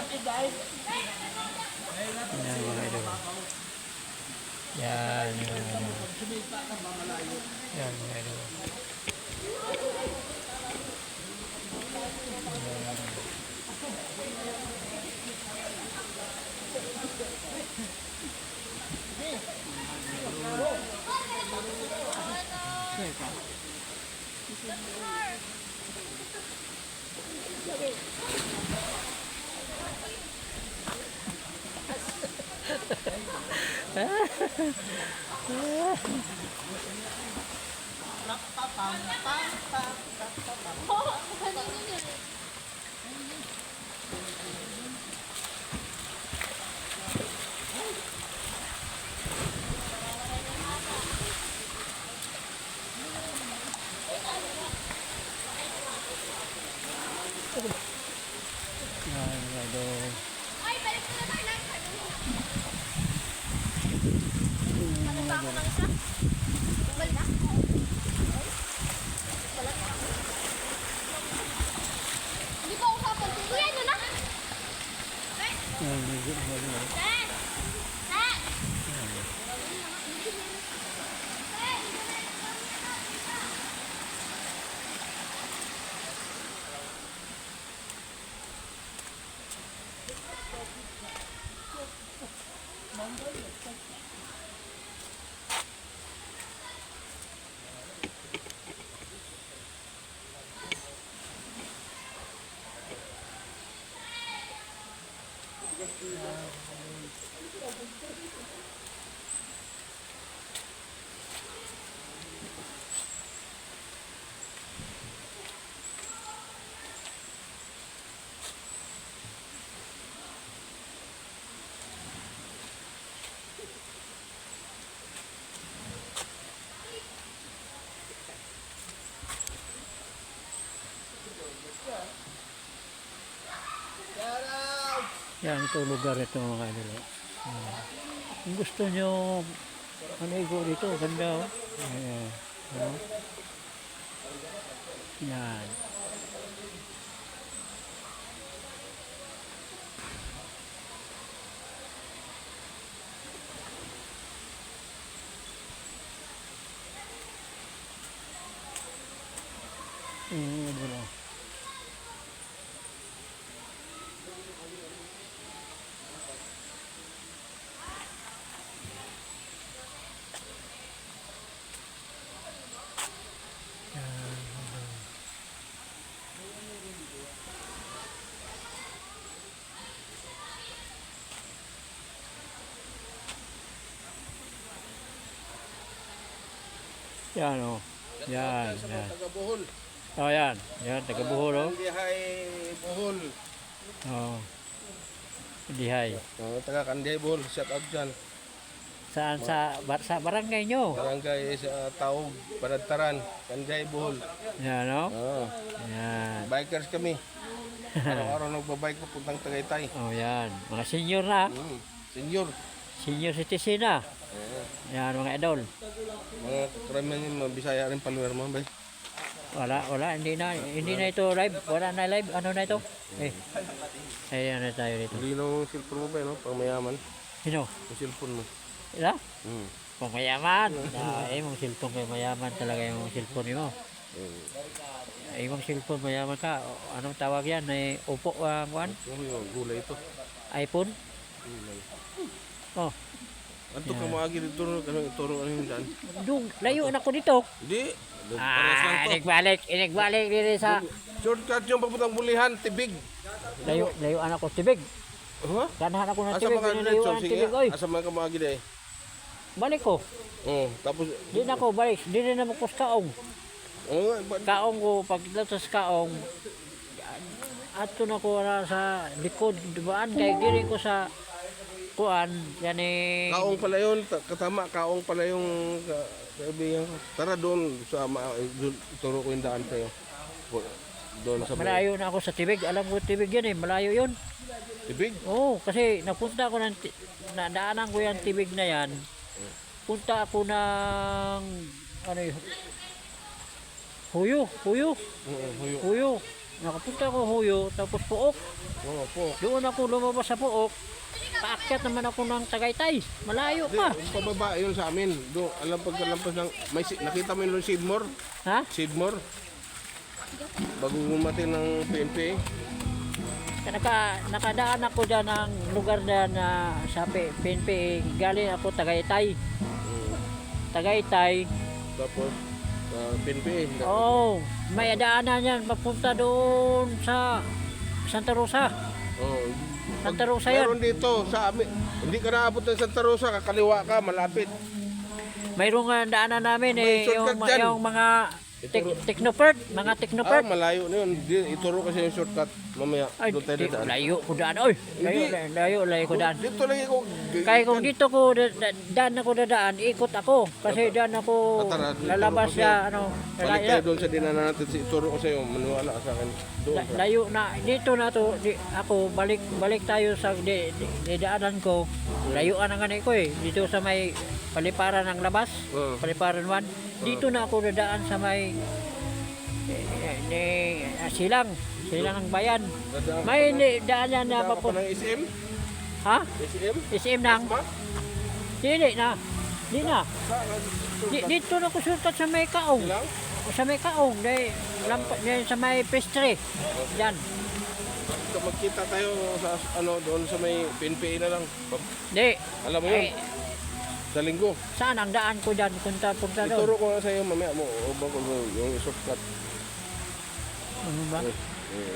Yan mga idol. Yan mga idol. Yan mga idol. Thank you yan. Yan, yan, doon. Ay, balik mo na tayo lang. Ano ba ako ng isa? Balik na? Hindi pa usapan. Kuya, ano na? Yan, ito lugar ito mga kanila. Yan. Kung gusto nyo manigo dito, ganda oh. Ayan. Ano? Yan. Mm, ano Yan o. Yan, yan. Taga Bohol. Oh, yan. Yan, taga Buhol o. Kandihay Bohol. Oh. Dihay. Oh, taga Kandihay Bohol. Shout out dyan. Saan sa, bar, sa barangay nyo? Barangay sa Taog, Banagtaran, Kandihay Bohol. Yan o. Oh, Yan. bikers kami. Araw-araw nagbabike papuntang Tagaytay. Oh, yan. Mga senior na. Mm. Senior. Senior citizen na. Oh. Yan, mga idol. Mga karamihan yung mga Bisaya rin paluwer mo. Bay. Wala, wala. Hindi na. Hindi na ito live. Wala na live. Ano na ito? Eh. Ayan na tayo dito. Hindi na yung cellphone mo ba, no? Pang mayaman. Sino? Yung cellphone mo. Ila? Mm. Kung mayaman. Ah, eh, mong cellphone kay mayaman talaga yung cellphone mo. Mm. Ay, mong cellphone mayaman ka. Anong tawag yan? Ay, upo ang uh, yung gulay ito. iPhone? Gulay. Oh. Ato ka maagi dito, no? Kanang ituro ano yung daan. Dung, layo na ko dito. Lang Ah, to. inigbalik. Inigbalik dito sa... Shortcut yung papuntang bulihan, tibig. Layo, layo anak ko tibig. Huh? Ganahan ako Asa tibig. Layo Sige, tibig. Oy, asa mga kamagi day? balik ko. Oh, tapos, Di na ko balik. Di na sa kaong. oh, ba- Kaong ko, pag sa kaong, ato na ko na sa likod, dibaan kay giri ko sa kuan, yan eh, kaong pala yun, ta- katama, kaong pala yung ka- kaibigan ko. Tara doon, sa, ituro ko yung daan sa'yo. Doon sa malayo na ako sa tibig. Alam ko tibig yan eh, malayo yun. tibig. Oo, kasi napunta ako ng, nadaanan ko yan tibig na yan. Punta ako ng, ano yun, Huyo, Huyo, Oo, huyo. Huyo. Nakapunta ako Huyo, tapos Puok. Oo, po. Doon ako lumabas sa Puok. paakyat naman ako ng Tagaytay. Malayo pa. Di, pababa yun sa amin. Do, alam pagkalampas ng may nakita mo yung Sidmore? Ha? Sidmore. Bago gumating ng PNP. Naka, nakadaan ako dyan ng lugar na, na sa PNP. Galing ako Tagaytay. Mm. Tagaytay. Tapos uh, PNP. Oh, may daanan yan. Papunta doon sa Santa Rosa. Oh. Santa Rosa yan. Meron dito sa amin. Hindi ka naabot ng Santa Rosa, kakaliwa ka, malapit. Mayroong nga daanan namin May eh, yung, shortcut dyan. yung mga tek, technopert, mga Ah, technopert. malayo na yun. Ituro kasi yung shortcut. Mamaya, Ay, doon tayo di, dadaan. layo ko daan. Oy, layo, Hindi. layo, layo ko daan. Dito lagi ko. Kaya kung dito ko da- da- daan ako dadaan, ikot ako. Kasi daan ako Ah, tara, ituro lalabas sa ano, Balik layo, tayo doon sa dinaanan natin. Ituro ko sa'yo. Maniwala ka sa akin. Doon. layo na dito na to di, ako balik balik tayo sa di, di, di daanan ko. Layuan ang ganit ko eh. Dito sa may paliparan ng labas, Oo. paliparan 1. Dito na ako dadaan sa may eh, eh, eh, silang, silang ng bayan. May ni- daan na- pa ng SM? Ha? SM? SM nang? Dili na. Di na. Dito na ko sultat sa may kaong. Sa may kaong. Di, lampa, di, sa may pastry. Yan. Basta magkita tayo sa ano doon sa may PNPA na lang. Di. Alam mo yun, Ay, sa linggo. saan ang daan ko dyan? Punta, punta doon. Ituro ko na sa iyo mamaya mo o bago yung shortcut. Ano ba? Eh,